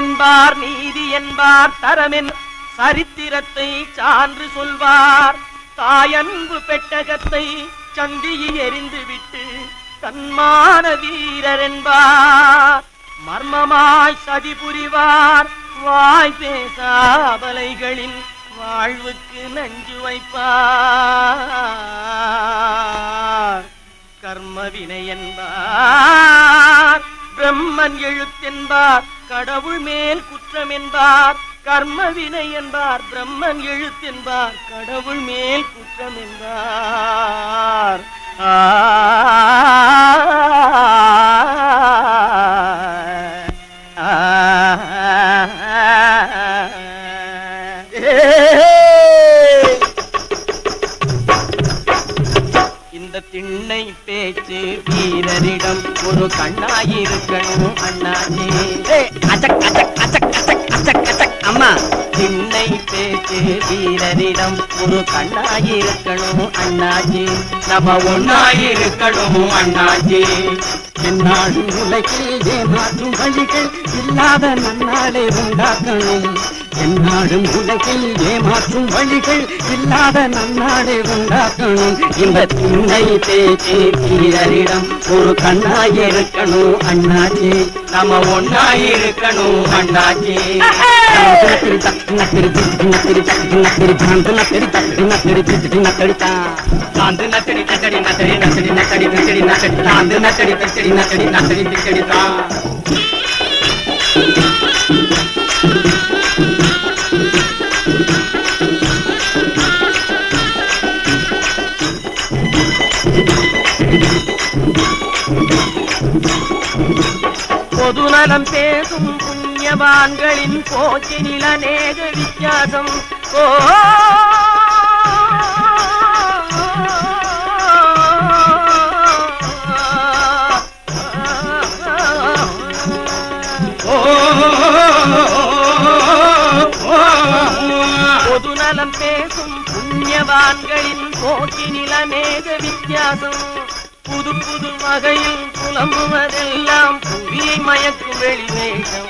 என்பார் நீதி என்பார் தரமென் சரித்திரத்தை சான்று சொல்வார். தாயன்பு பெட்டகத்தை சந்தியை எறிந்து விட்டு தன்மான வீரர் என்பார் மர்மமாய் சதி புரிவார் வாய் பேசாபலைகளின் வாழ்வுக்கு நஞ்சு வைப்பார். கர்மவினை என்பார் பிரம்மன் எழுத்தென்பார் கடவுள் மேல் குற்றம் என்பார் கர்ம வினை என்பார் பிரம்மன் எழுத்தென்பார் கடவுள் மேல் குற்றம் என்பார். ஆ இந்த திண்ணை பேச்சு வீரரிடம் ஒரு கண்ணாயிருக்கணும் அண்ணாச்சி ஏய், அச்சக் அச்சக் அச்சக் அச்சக் அச்சக் அச்சக் அம்மா. திண்ணை பேச்சு வீரரிடம் ஒரு கண்ணாயிருக்கணும் அண்ணாஜி. நம்ம ஒன்னாயிருக்கணும் அண்ணாஜி. என்னாடு உலகில் ஏமாற்றும் வழிகள் இல்லாத நன்னாளை உண்டாக்கணும்? என்னாடும் உலகில் ஏமாற்றும் வழிகள் இல்லாத நன்னாளை உண்டாக்கணும்? இந்த திண்ணை பேச்சு வீரரிடம் ஒரு கண்ணாயிருக்கணும் அண்ணாஜி. நம்ம ஒண்ணாயிருக்கணும் அண்ணாச்சி. சாந்து நத்தடி நத்தடி நத்தடி நத்தடி நத்தடி நத்தடி நத்தடி சாந்து நத்தடி நத்தடி நத்தடி நத்தடி நத்தடி தான் பொதுநலம் பேசும் புண்ணியவான்களின் போக்கினில் அநேக வித்தியாசம். ஓ! பொதுநலம் பேசும் புண்ணியவான்களின் போக்கினில் அநேக வித்தியாசம். புது புது வகையில் புலம்புவதெல்லாம் புவியை மயக்கும் வெளிவேகம்.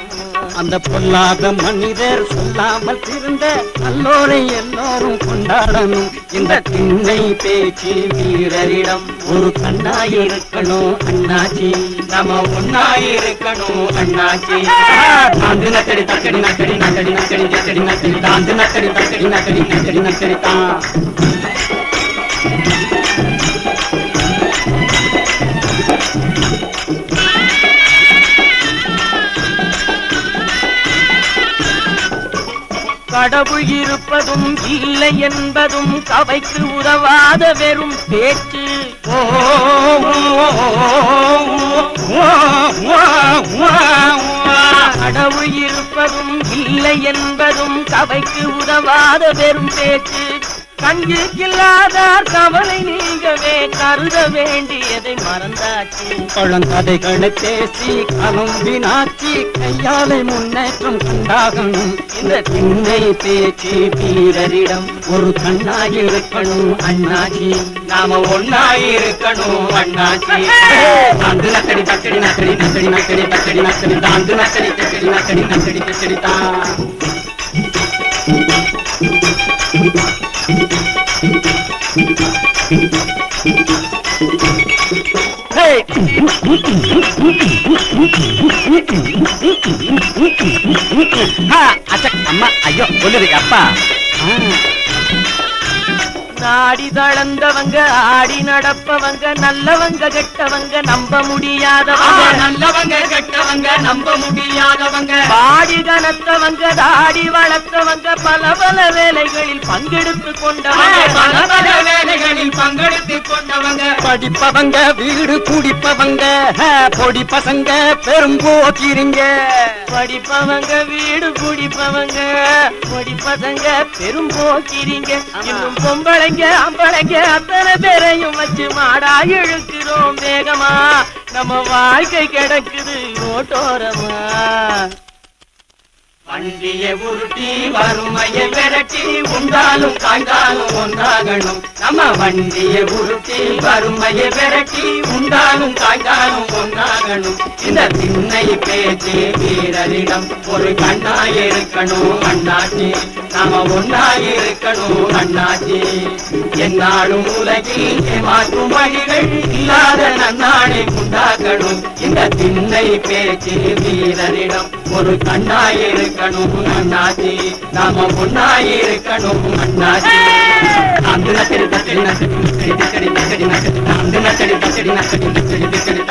அந்த பொல்லாத மனிதர் சொல்லாமல் இருந்த நல்லோரை எல்லாரும் கொண்டாடணும். இந்த திண்ணை பேச்சு வீரரிடம் ஒரு கண்ணாயிருக்கணும் அண்ணாச்சி. நம்ம ஒன்னாயிருக்கணும் அண்ணாச்சி. தாந்து நக்கடி தக்கடி நக்கடி நக்கடி நக்கடி நக்கடி நக்கடி தாந்து நக்கடி தக்கடி நக்கடி நக்கடி நக்கடி தான். கடவுள் இருப்பதும் இல்லை என்பதும் கவைக்கு உதவாத வெறும் பேச்சு. கடவுள் இருப்பதும் இல்லை என்பதும் கவைக்கு உதவாத வெறும் பேச்சு. கண்கில்லாதார் கவலை நீங்கவே கருத வேண்டியதை மறந்தாச்சு. குழந்தைகளை பேசி களம் வினாச்சி கையாலை முன்னேற்றம் கண்டாகணும் இந்த திண்ணை பேச்சு வீரரிடம் ஒரு கண்ணாயிருக்கணும் அண்ணாச்சி. நாம ஒண்ணாயிருக்கணும் அண்ணாச்சி. தாந்து நக்கடி தக்கடி நக்கடி நக்கடி நக்கடி தக்கடி நக்கடி தாந்து நக்கடி தக்கடி நக்கடி நக்கடி தக்கடி தான் Thank you. அம்மா ஐயோ சொல்லுது அப்பா. நாடி தளர்ந்தவங்க ஆடி நடப்பவங்க நல்லவங்க கெட்டவங்க நம்ப முடியாதவங்க. நல்லவங்க கெட்டவங்க நம்ப முடியாதவங்க. பாடி கனத்தவங்க தாடி வளர்த்தவங்க பல பல வேலைகளில் பங்கெடுத்து கொண்டவங்க. பல பல வேலைகளில் படிப்பவங்க வீடு குடிப்பவங்க பொடி பசங்க பெரும் போக்கிறீங்க படிப்பவங்க வீடு குடிப்பவங்க பொடி பசங்க பெரும் போக்கிறீங்க இன்னும் பொம்பளைங்க அம்பளைங்க அத்தனை பேரையும் வச்சு மாடா இழுக்கிறோம் வேகமா. நம்ம வாழ்க்கை கிடக்குது ரோட்டோரமா. வண்டியை உருட்டி வறுமையை விரட்டி உண்டாலும் காய்ந்தாலும் ஒன்றாகணும். நம்ம வண்டியை உருட்டி வறுமையை விரட்டி உண்டா திண்ணை பேச்சு வீரரிடம் ஒரு கண்ணாய் இருக்கணும் அண்ணாச்சி நாம ஒன்னாய் இருக்கணும் அண்ணாச்சி என்னாலும் உலகில் மாற்றும் வழிகள் இல்லாத நன்னாளை உண்டாக்கணும் இந்த திண்ணை பேச்சு வீரரிடம் ஒரு கண்ணாய் இருக்கணும் அண்ணாச்சி நாம ஒன்னாய் இருக்கணும் அண்ணாச்சி அந்த நச்சடி தச்சடி நச்சடி நச்சடி தச்சடி நச்சடி நச்சடி அந்த நச்சடி தச்சடி நச்சடி நச்சடி தச்சடி